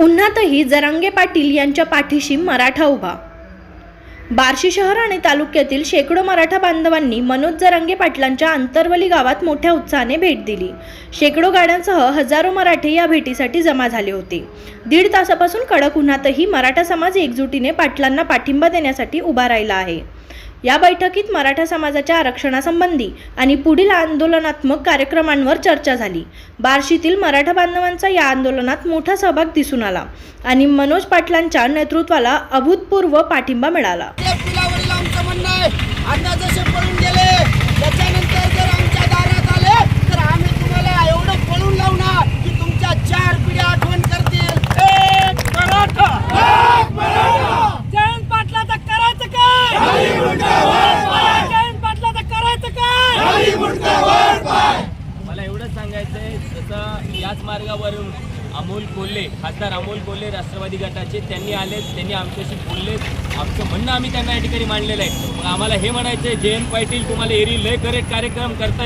उन्हातही जरांगे पाटील यांच्या पाठीशी मराठा उभा. बार्शी शहर आणि तालुक्यातील शेकडो मराठा बांधवांनी मनोज जरांगे पाटलांच्या आंतरवली गावात मोठ्या उत्साहाने भेट दिली. शेकडो गाड्यांसह हजारो मराठे या भेटीसाठी जमा झाले होते. दीड तासापासून कडक उन्हातही मराठा समाज एकजुटीने पाटलांना पाठिंबा देण्यासाठी उभा राहिला आहे. या बैठकीत मराठा समाजाच्या आरक्षणासंबंधी आणि पुढील आंदोलनात्मक कार्यक्रमांवर चर्चा झाली. बार्शीतील मराठा बांधवांचा या आंदोलनात मोठा सहभाग दिसून आला आणि मनोज पाटलांच्या नेतृत्वाला अभूतपूर्व पाठिंबा मिळाला. सांगायचं आहे जसं याच मार्गावरून अमोल कोल्हे खासदार अमोल कोल्हे राष्ट्रवादी गटाचे त्यांनी आले त्यांनी आमच्याशी बोलले आमचं म्हणणं आम्ही त्यांना या ठिकाणी मांडलेलं आहे. मग आम्हाला हे म्हणायचं आहे जयंत पाटील तुम्हाला एरी लय करेक्ट कार्यक्रम करताय